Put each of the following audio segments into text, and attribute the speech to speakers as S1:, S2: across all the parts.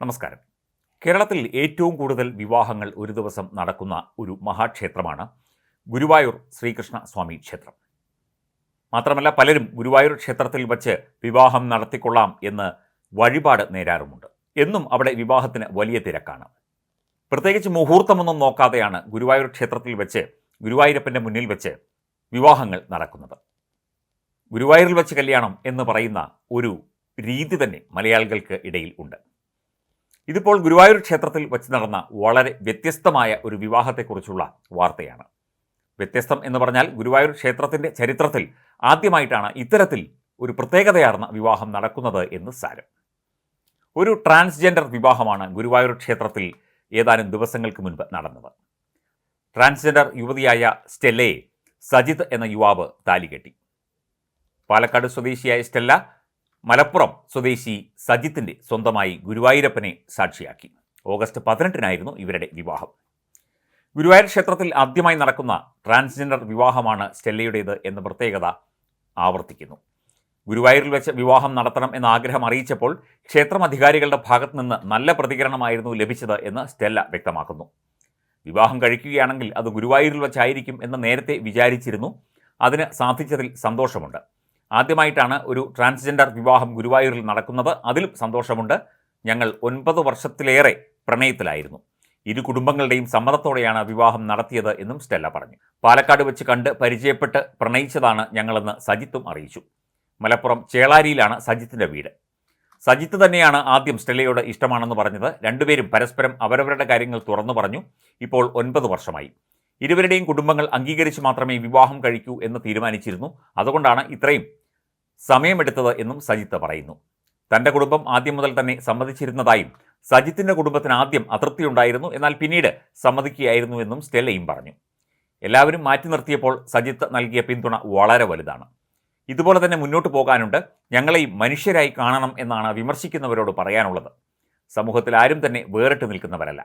S1: നമസ്കാരം. കേരളത്തിൽ ഏറ്റവും കൂടുതൽ വിവാഹങ്ങൾ ഒരു ദിവസം നടക്കുന്ന ഒരു മഹാക്ഷേത്രമാണ് ഗുരുവായൂർ ശ്രീകൃഷ്ണ സ്വാമി ക്ഷേത്രം. മാത്രമല്ല പലരും ഗുരുവായൂർ ക്ഷേത്രത്തിൽ വച്ച് വിവാഹം നടത്തിക്കൊള്ളാം എന്ന് വഴിപാട് നേരാറുമുണ്ട്. എന്നും അവിടെ വിവാഹത്തിന് വലിയ തിരക്കാണ്. പ്രത്യേകിച്ച് മുഹൂർത്തമൊന്നും നോക്കാതെയാണ് ഗുരുവായൂർ ക്ഷേത്രത്തിൽ വെച്ച് ഗുരുവായൂരപ്പന്റെ മുന്നിൽ വെച്ച് വിവാഹങ്ങൾ നടക്കുന്നത്. ഗുരുവായൂരിൽ വെച്ച് കല്യാണം എന്ന് പറയുന്ന ഒരു രീതി തന്നെ മലയാളികൾക്ക് ഇടയിൽ ഉണ്ട്. ഇതിപ്പോൾ ഗുരുവായൂർ ക്ഷേത്രത്തിൽ വെച്ച് നടന്ന വളരെ വ്യത്യസ്തമായ ഒരു വിവാഹത്തെക്കുറിച്ചുള്ള വാർത്തയാണ്. വ്യത്യസ്തം എന്ന് പറഞ്ഞാൽ ഗുരുവായൂർ ക്ഷേത്രത്തിന്റെ ചരിത്രത്തിൽ ആദ്യമായിട്ടാണ് ഇത്തരത്തിൽ ഒരു പ്രത്യേകതയാർന്ന വിവാഹം നടക്കുന്നത് എന്ന് സാരം. ഒരു ട്രാൻസ്ജെൻഡർ വിവാഹമാണ് ഗുരുവായൂർ ക്ഷേത്രത്തിൽ ഏതാനും ദിവസങ്ങൾക്ക് മുൻപ് നടന്നത്. ട്രാൻസ്ജെൻഡർ യുവതിയായ സ്റ്റെല്ലയെ സജിത് എന്ന യുവാവ് താലികെട്ടി പാലക്കാട് സ്വദേശിയായ സ്റ്റെല്ല മലപ്പുറം സ്വദേശി സജിത്തിന്റെ സ്വന്തമായി ഗുരുവായൂരപ്പനെ സാക്ഷിയാക്കി. ഓഗസ്റ്റ് പതിനെട്ടിനായിരുന്നു ഇവരുടെ വിവാഹം. ഗുരുവായൂർ ക്ഷേത്രത്തിൽ ആദ്യമായി നടക്കുന്ന ട്രാൻസ്ജെൻഡർ വിവാഹമാണ് സ്റ്റെല്ലയുടേത് എന്ന പ്രത്യേകത ആവർത്തിക്കുന്നു. ഗുരുവായൂരിൽ വെച്ച് വിവാഹം നടത്തണം എന്ന ആഗ്രഹം അറിയിച്ചപ്പോൾ ക്ഷേത്രം അധികാരികളുടെ ഭാഗത്തു നിന്ന് നല്ല പ്രതികരണമായിരുന്നു ലഭിച്ചത് എന്ന് സ്റ്റെല്ല വ്യക്തമാക്കുന്നു. വിവാഹം കഴിക്കുകയാണെങ്കിൽ അത് ഗുരുവായൂരിൽ വെച്ചായിരിക്കും എന്ന് നേരത്തെ വിചാരിച്ചിരുന്നു. അതിന് സാധിച്ചതിൽ സന്തോഷമുണ്ട്. ആദ്യമായിട്ടാണ് ഒരു ട്രാൻസ്ജെൻഡർ വിവാഹം ഗുരുവായൂരിൽ നടക്കുന്നത്. അതിൽ സന്തോഷമുണ്ട്. ഞങ്ങൾ ഒൻപത് വർഷത്തിലേറെ പ്രണയത്തിലായിരുന്നു. ഇരു കുടുംബങ്ങളുടെയും സമ്മതത്തോടെയാണ് വിവാഹം നടത്തിയത് എന്നും സ്റ്റെല്ല പറഞ്ഞു. പാലക്കാട് വെച്ച് കണ്ട് പരിചയപ്പെട്ട് പ്രണയിച്ചതാണ് ഞങ്ങളെന്ന് സജിത്തും അറിയിച്ചു. മലപ്പുറം ചേളാരിയിലാണ് സജിത്തിന്റെ വീട്. സജിത്ത് തന്നെയാണ് ആദ്യം സ്റ്റെല്ലയോട് ഇഷ്ടമാണെന്ന് പറഞ്ഞത്. രണ്ടുപേരും പരസ്പരം അവരവരുടെ കാര്യങ്ങൾ തുറന്നു പറഞ്ഞു. ഇപ്പോൾ ഒൻപത് വർഷമായി. ഇരുവരുടെയും കുടുംബങ്ങൾ അംഗീകരിച്ച് മാത്രമേ വിവാഹം കഴിക്കൂ എന്ന് തീരുമാനിച്ചിരുന്നു. അതുകൊണ്ടാണ് ഇത്രയും സമയമെടുത്തത് എന്നും സജിത്ത് പറയുന്നു. തന്റെ കുടുംബം ആദ്യം മുതൽ തന്നെ സമ്മതിച്ചിരുന്നതായും സജിത്തിന്റെ കുടുംബത്തിന് ആദ്യം അതൃപ്തിയുണ്ടായിരുന്നു എന്നാൽ പിന്നീട് സമ്മതിക്കുകയായിരുന്നു എന്നും സ്റ്റെല്ലയും പറഞ്ഞു. എല്ലാവരും മാറ്റി നിർത്തിയപ്പോൾ സജിത്ത് നൽകിയ പിന്തുണ വളരെ വലുതാണ്. ഇതുപോലെ തന്നെ മുന്നോട്ട് പോകാനുണ്ട് ഞങ്ങളെ മനുഷ്യരായി കാണണം എന്നാണ് വിമർശിക്കുന്നവരോട് പറയാനുള്ളത്. സമൂഹത്തിൽ ആരും തന്നെ വേറിട്ട് നിൽക്കുന്നവരല്ല.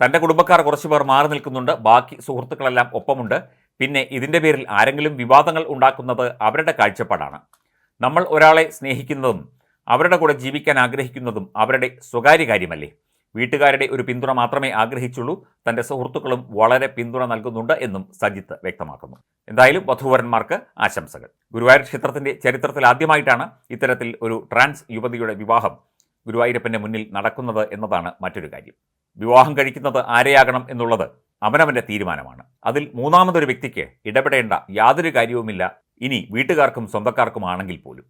S1: തന്റെ കുടുംബക്കാർ കുറച്ചുപേർ മാറി നിൽക്കുന്നുണ്ട് ബാക്കി സുഹൃത്തുക്കളെല്ലാം ഒപ്പമുണ്ട്. പിന്നെ ഇതിന്റെ പേരിൽ ആരെങ്കിലും വിവാദങ്ങൾ ഉണ്ടാക്കുന്നത് അവരുടെ കാഴ്ചപ്പാടാണ്. നമ്മൾ ഒരാളെ സ്നേഹിക്കുന്നതും അവരുടെ കൂടെ ജീവിക്കാൻ ആഗ്രഹിക്കുന്നതും അവരുടെ സ്വകാര്യ കാര്യമല്ലേ? വീട്ടുകാരുടെ ഒരു പിന്തുണ മാത്രമേ ആഗ്രഹിച്ചുള്ളൂ. തന്റെ സുഹൃത്തുക്കളും വളരെ പിന്തുണ നൽകുന്നുണ്ട് എന്നും സജിത്ത് വ്യക്തമാക്കുന്നു. എന്തായാലും വധൂവരന്മാർക്ക് ആശംസകൾ. ഗുരുവായൂർ ക്ഷേത്രത്തിന്റെ ചരിത്രത്തിൽ ആദ്യമായിട്ടാണ് ഇത്തരത്തിൽ ഒരു ട്രാൻസ് യുവതിയുടെ വിവാഹം ഗുരുവായൂരപ്പന്റെ മുന്നിൽ നടക്കുന്നത് എന്നതാണ് മറ്റൊരു കാര്യം. വിവാഹം കഴിക്കുന്നത് ആരെയാകണം എന്നുള്ളത് അവനവന്റെ തീരുമാനമാണ്. അതിൽ മൂന്നാമതൊരു വ്യക്തിക്ക് ഇടപെടേണ്ട യാതൊരു കാര്യവുമില്ല ഇനി വീട്ടുകാർക്കും സ്വന്തക്കാർക്കുമാണെങ്കിൽ പോലും